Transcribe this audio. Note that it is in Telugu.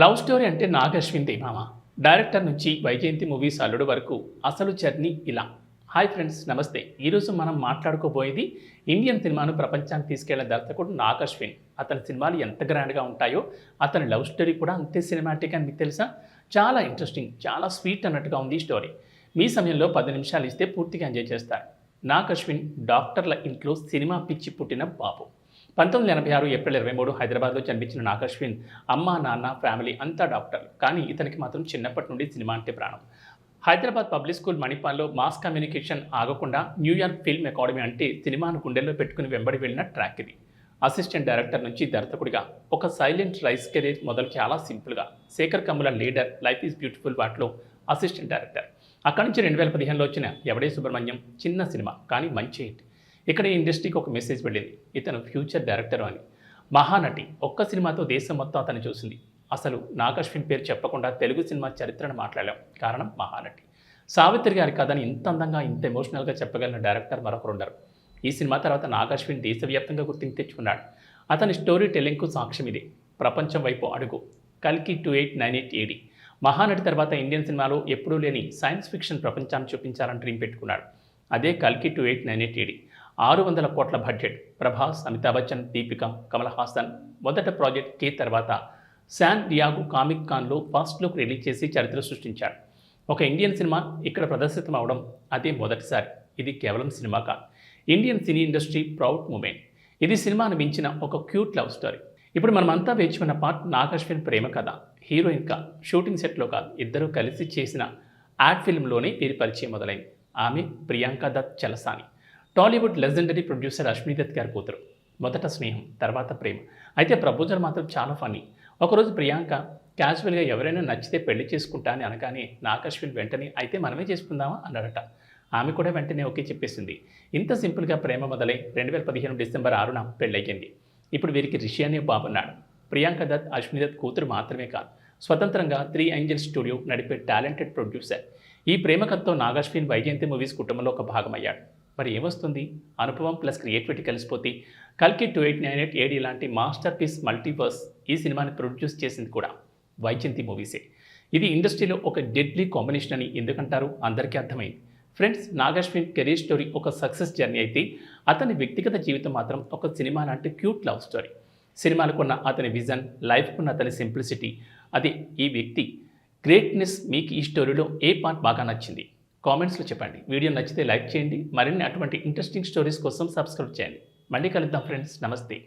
లవ్ స్టోరీ అంటే నాగశ్విన్ మామ. డైరెక్టర్ నుంచి వైజయంతి మూవీస్ అల్లుడు వరకు అసలు జర్నీ ఇలా. హాయ్ ఫ్రెండ్స్ నమస్తే. ఈరోజు మనం మాట్లాడుకోబోయేది ఇండియన్ సినిమాను ప్రపంచానికి తీసుకెళ్ళిన దర్శకుడు నాగశ్విన్. అతని సినిమాలు ఎంత గ్రాండ్గా ఉంటాయో అతని లవ్ స్టోరీ కూడా అంతే సినిమాటిక్ అని మీకు తెలుసా? చాలా ఇంట్రెస్టింగ్ చాలా స్వీట్ అన్నట్టుగా ఉంది ఈ స్టోరీ. మీ సమయంలో పది నిమిషాలు ఇస్తే పూర్తిగా ఎంజాయ్ చేస్తారు. నాగ్ అశ్విన్ డాక్టర్ల ఇంట్లో సినిమా పిచ్చి పుట్టిన బాబు. పంతొమ్మిది ఎనభై ఆరు ఏప్రిల్ ఇరవై మూడు హైదరాబాద్లో జన్మించిన నాగశ్విన్ అమ్మ నాన్న ఫ్యామిలీ అంతా డాక్టర్లు. కానీ ఇతనికి మాత్రం చిన్నప్పటి నుండి సినిమా అంటే ప్రాణం. హైదరాబాద్ పబ్లిక్ స్కూల్ మణిపాల్లో మాస్ కమ్యూనికేషన్ ఆగకుండా న్యూయార్క్ ఫిల్మ్ అకాడమీ అంటే సినిమాను గుండెల్లో పెట్టుకుని వెంబడి వెళ్ళిన ట్రాక్ ఇది. అసిస్టెంట్ డైరెక్టర్ నుంచి దర్శకుడిగా ఒక సైలెంట్ రైస్ కెరీర్ మొదలు చాలా సింపుల్గా. Shekhar Kammula leader life is beautiful వాటిలో అసిస్టెంట్ డైరెక్టర్. అక్కడి నుంచి రెండు వేల పదిహేనులో వచ్చిన ఎవడే సుబ్రహ్మణ్యం చిన్న సినిమా కానీ మంచి హిట్. ఇక్కడ ఈ ఇండస్ట్రీకి ఒక మెసేజ్ వెళ్ళింది. ఇతను ఫ్యూచర్ డైరెక్టర్ అని. మహానటి ఒక్క సినిమాతో దేశం మొత్తం అతను చూసింది. అసలు నాగశ్విన్ పేరు చెప్పకుండా తెలుగు సినిమా చరిత్రను మాట్లాడాం కారణం మహానటి. సావిత్రి గారి కథని ఇంత అందంగా ఇంత ఎమోషనల్గా చెప్పగలిగిన డైరెక్టర్ మరొకరు ఉండరు ఈ సినిమా తర్వాత నాగశ్విన్ దేశవ్యాప్తంగా గుర్తింపు తెచ్చుకున్నాడు. అతని స్టోరీ టెల్లింగ్కు సాక్ష్యం ఇది. ప్రపంచం వైపు అడుగు. కల్కి two eight nine eight AD. Mahanati తర్వాత ఇండియన్ సినిమాలో ఎప్పుడూ లేని సైన్స్ ఫిక్షన్ ప్రపంచాన్ని చూపించాలని డ్రీమ్ పెట్టుకున్నాడు. అదే కల్కి two eight nine eight AD. ఆరు వందల కోట్ల బడ్జెట్. ప్రభాస్ అమితాబ్ బచ్చన్ దీపిక కమల్ హాసన్. మొదట ప్రాజెక్ట్ కే తర్వాత శాన్ డియాగో కామిక్ కాన్లో ఫస్ట్ లుక్ రిలీజ్ చేసి చరిత్ర సృష్టించాడు. ఒక ఇండియన్ సినిమా ఇక్కడ ప్రదర్శితం అవడం అదే మొదటిసారి. ఇది కేవలం సినిమా కాదు. Indian cine industry proud moment. ఇది సినిమాను మించిన ఒక క్యూట్ లవ్ స్టోరీ. ఇప్పుడు మనమంతా వేచి ఉన్న పార్ట్ నాగశ్విన్ ప్రేమ కథ హీరోయిన్ కా షూటింగ్ సెట్లో కాదు. ఇద్దరూ కలిసి చేసిన యాడ్ ఫిల్మ్లోనే వీరి పరిచయం మొదలైంది. ఆమె Priyanka Dutt Chalasani. Tollywood legendary producer Ashwini Dutt గారి కూతురు. మొదట స్నేహం తర్వాత ప్రేమ. అయితే ప్రపోజల్ మాత్రం చాలా ఫన్నీ. ఒకరోజు ప్రియాంక క్యాజువల్గా ఎవరైనా నచ్చితే పెళ్ళి చేసుకుంటా అని అనగానే నాగశ్విన్ వెంటనే అయితే మనమే చేసుకుందామా? అన్నాడట. ఆమె కూడా వెంటనే ఓకే చెప్పేసింది. ఇంత సింపుల్గా ప్రేమ మొదలై రెండు వేల పదిహేను డిసెంబర్ ఆరున పెళ్ళయ్యింది ఇప్పుడు వీరికి రిషి అనే బాబున్నాడు ప్రియాంక దత్ అశ్విని దత్ కూతురు మాత్రమే కాదు. స్వతంత్రంగా త్రీ ఏంజల్ స్టూడియో నడిపే టాలెంటెడ్ ప్రొడ్యూసర్. ఈ ప్రేమ కథతో నాగశ్విన్ వైజయంతి మూవీస్ కుటుంబంలో ఒక భాగమయ్యాడు. మరి ఏమొస్తుంది? అనుభవం ప్లస్ క్రియేటివిటీ కలిసిపోతే కల్కి two eight nine eight AD లాంటి మాస్టర్ పీస్ మల్టీవర్స్ ఈ సినిమాని ప్రొడ్యూస్ చేసింది కూడా వైజంతి మూవీసే. ఇది ఇండస్ట్రీలో ఒక డెడ్లీ కాంబినేషన్ అని ఎందుకంటారు? అందరికీ అర్థమైంది. ఫ్రెండ్స్ నాగశ్విన్ కెరీర్ స్టోరీ ఒక సక్సెస్ జర్నీ అయితే అతని వ్యక్తిగత జీవితం మాత్రం ఒక సినిమా లాంటి క్యూట్ లవ్ స్టోరీ. సినిమాలకున్న అతని విజన్ లైఫ్కున్న అతని సింప్లిసిటీ అది ఈ వ్యక్తి గ్రేట్నెస్ మీకు ఈ స్టోరీలో ఏ పార్ట్ బాగా నచ్చింది? కామెంట్స్లో చెప్పండి. వీడియో నచ్చితే లైక్ చేయండి. మరిన్ని అటువంటి ఇంట్రెస్టింగ్ స్టోరీస్ కోసం సబ్స్క్రైబ్ చేయండి. మళ్ళీ కలుద్దాం ఫ్రెండ్స్. నమస్తే.